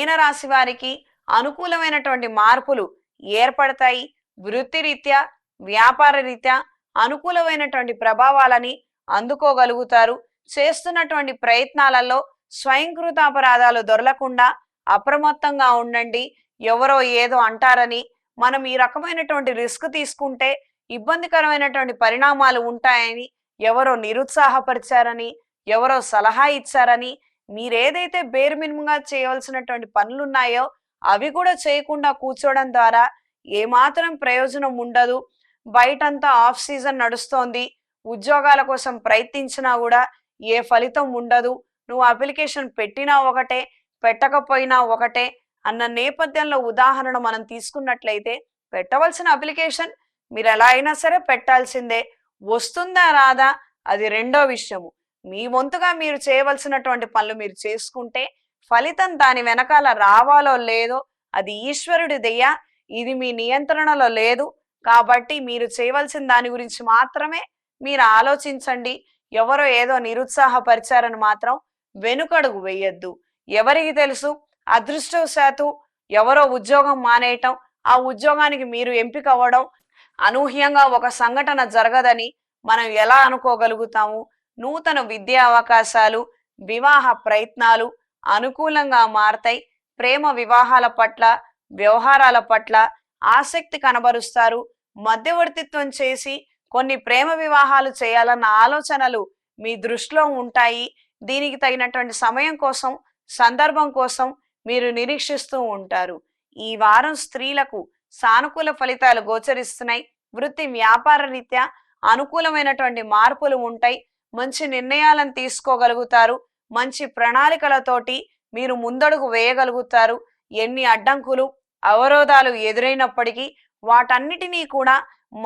మీనరాశి వారికి అనుకూలమైనటువంటి మార్పులు ఏర్పడతాయి. వృత్తిరీత్యా వ్యాపార రీత్యా అనుకూలమైనటువంటి ప్రభావాలని అందుకోగలుగుతారు. చేస్తున్నటువంటి ప్రయత్నాలలో స్వయంకృతాపరాధాలు దొరలకుండా అప్రమత్తంగా ఉండండి. ఎవరో ఏదో అంటారని మనం ఈ రకమైనటువంటి రిస్క్ తీసుకుంటే ఇబ్బందికరమైనటువంటి పరిణామాలు ఉంటాయని ఎవరో నిరుత్సాహపరిచారని ఎవరో సలహా ఇచ్చారని మీరేదైతే బేర్ మినిమంగా చేయవలసినటువంటి పనులు ఉన్నాయో అవి కూడా చేయకుండా కూర్చోవడం ద్వారా ఏమాత్రం ప్రయోజనం ఉండదు. బయటంతా ఆఫ్ సీజన్ నడుస్తోంది. ఉద్యోగాల కోసం ప్రయత్నించినా కూడా ఏ ఫలితం ఉండదు. నువ్వు అప్లికేషన్ పెట్టినా ఒకటే పెట్టకపోయినా ఒకటే అన్న నేపథ్యంలో ఉదాహరణ మనం తీసుకున్నట్లయితే పెట్టవలసిన అప్లికేషన్ మీరు ఎలా అయినా సరే పెట్టాల్సిందే. వస్తుందా రాదా? అది రెండో విషయము. మీ వంతుగా మీరు చేయవలసినటువంటి పనులు మీరు చేసుకుంటే ఫలితం దాని వెనకాల రావాలో లేదో అది ఈశ్వరుడి దయ్య ఇది మీ నియంత్రణలో లేదు. కాబట్టి మీరు చేయవలసిన దాని గురించి మాత్రమే మీరు ఆలోచించండి. ఎవరో ఏదో నిరుత్సాహపరిచారని మాత్రం వెనుకడుగు వేయొద్దు. ఎవరికి తెలుసు? అదృష్టవశాత్తు ఎవరో ఉద్యోగం మానేయటం ఆ ఉద్యోగానికి మీరు ఎంపిక అవ్వడం అనూహ్యంగా ఒక సంఘటన జరగదని మనం ఎలా అనుకోగలుగుతాము? నూతన విద్యా అవకాశాలు వివాహ ప్రయత్నాలు అనుకూలంగా మారతాయి. ప్రేమ వివాహాల పట్ల వ్యవహారాల పట్ల ఆసక్తి కనబరుస్తారు. మధ్యవర్తిత్వం చేసి కొన్ని ప్రేమ వివాహాలు చేయాలన్న ఆలోచనలు మీ దృష్టిలో ఉంటాయి. దీనికి తగినటువంటి సమయం కోసం సందర్భం కోసం మీరు నిరీక్షిస్తూ ఉంటారు. ఈ వారం స్త్రీలకు సానుకూల ఫలితాలు గోచరిస్తున్నాయి. వృత్తి వ్యాపార రీత్యా అనుకూలమైనటువంటి మార్పులు ఉంటాయి. మంచి నిర్ణయాలను తీసుకోగలుగుతారు. మంచి ప్రణాళికలతోటి మీరు ముందడుగు వేయగలుగుతారు. ఎన్ని అడ్డంకులు అవరోధాలు ఎదురైనప్పటికీ వాటన్నిటినీ కూడా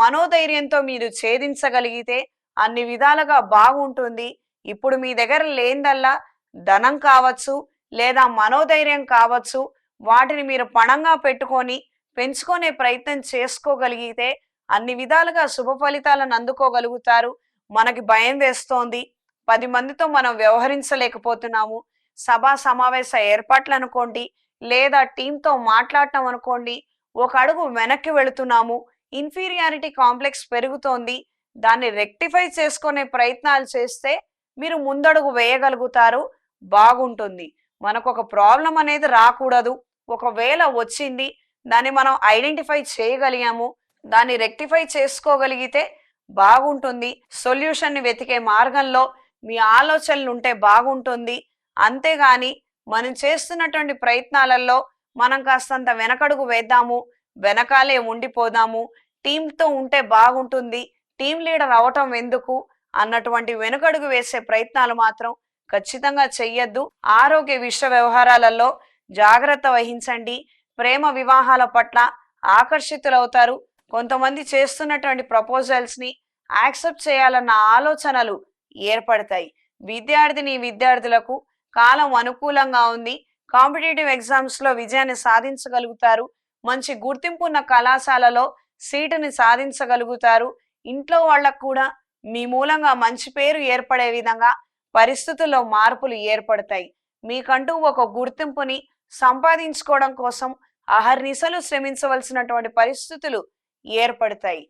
మనోధైర్యంతో మీరు ఛేదించగలిగితే అన్ని విధాలుగా బాగుంటుంది. ఇప్పుడు మీ దగ్గర లేనిదల్లా ధనం కావచ్చు లేదా మనోధైర్యం కావచ్చు వాటిని మీరు పణంగా పెట్టుకొని పెంచుకునే ప్రయత్నం చేసుకోగలిగితే అన్ని విధాలుగా శుభ ఫలితాలను అందుకోగలుగుతారు. మనకి భయం వేస్తోంది. పది మందితో మనం వ్యవహరించలేకపోతున్నాము. సభా సమావేశ ఏర్పాట్లు అనుకోండి లేదా టీంతో మాట్లాడటం అనుకోండి ఒక అడుగు వెనక్కి వెళుతున్నాము. ఇన్ఫీరియారిటీ కాంప్లెక్స్ పెరుగుతోంది. దాన్ని రెక్టిఫై చేసుకునే ప్రయత్నాలు చేస్తే మీరు ముందడుగు వేయగలుగుతారు. బాగుంటుంది. మనకు ఒక ప్రాబ్లం అనేది రాకూడదు. ఒకవేళ వచ్చింది దాన్ని మనం ఐడెంటిఫై చేయగలిగాము దాన్ని రెక్టిఫై చేసుకోగలిగితే బాగుంటుంది. సొల్యూషన్ని వెతికే మార్గంలో మీ ఆలోచనలు ఉంటే బాగుంటుంది. అంతేగాని మనం చేస్తున్నటువంటి ప్రయత్నాలలో మనం కాస్తంత వెనకడుగు వేద్దాము వెనకాలే ఉండిపోదాము టీంతో ఉంటే బాగుంటుంది టీం లీడర్ అవటం ఎందుకు అన్నటువంటి వెనుకడుగు వేసే ప్రయత్నాలు మాత్రం ఖచ్చితంగా చెయ్యొద్దు. ఆరోగ్య విశ్వ వ్యవహారాలలో జాగ్రత్త వహించండి. ప్రేమ వివాహాల పట్ల ఆకర్షితులవుతారు. కొంతమంది చేస్తున్నటువంటి ప్రపోజల్స్ని యాక్సెప్ట్ చేయాలన్న ఆలోచనలు ఏర్పడతాయి. విద్యార్థిని విద్యార్థులకు కాలం అనుకూలంగా ఉంది. కాంపిటేటివ్ ఎగ్జామ్స్లో విజయాన్ని సాధించగలుగుతారు. మంచి గుర్తింపు ఉన్న కళాశాలలో సీటుని సాధించగలుగుతారు. ఇంట్లో వాళ్ళకు కూడా మీ మూలంగా మంచి పేరు ఏర్పడే విధంగా పరిస్థితుల్లో మార్పులు ఏర్పడతాయి. మీకంటూ ఒక గుర్తింపుని సంపాదించుకోవడం కోసం అహర్నిశలు శ్రమించవలసినటువంటి పరిస్థితులు ఏర్పడతాయి.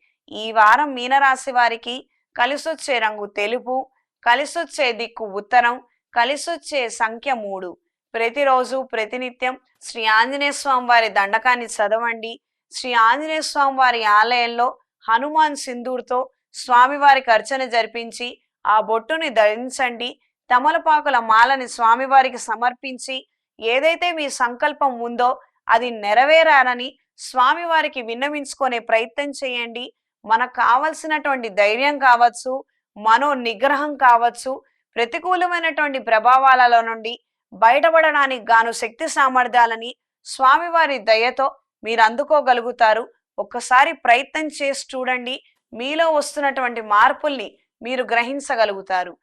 ఈ వారం మీనరాశి వారికి కలిసొచ్చే రంగు తెలుపు కలిసొచ్చే దిక్కు ఉత్తరం కలిసొచ్చే సంఖ్య మూడు. ప్రతిరోజు ప్రతినిత్యం శ్రీ ఆంజనేయ స్వామి వారి దండకాన్ని చదవండి. శ్రీ ఆంజనేయ స్వామి వారి ఆలయంలో హనుమాన్ సింధూర్తో స్వామివారికి అర్చన జరిపించి ఆ బొట్టుని ధరించండి. తమలపాకుల మాలని స్వామివారికి సమర్పించి ఏదైతే మీ సంకల్పం ఉందో అది నెరవేరారని స్వామివారికి విన్నవించుకునే ప్రయత్నం చేయండి. మనకు కావలసినటువంటి ధైర్యం కావచ్చు మనో నిగ్రహం కావచ్చు ప్రతికూలమైనటువంటి ప్రభావాలలో నుండి బయటపడడానికి గాను శక్తి సామర్థ్యాలని స్వామివారి దయతో మీరు అందుకోగలుగుతారు. ఒక్కసారి ప్రయత్నం చేసి చూడండి. మీలో వస్తున్నటువంటి మార్పుల్ని మీరు గ్రహించగలుగుతారు.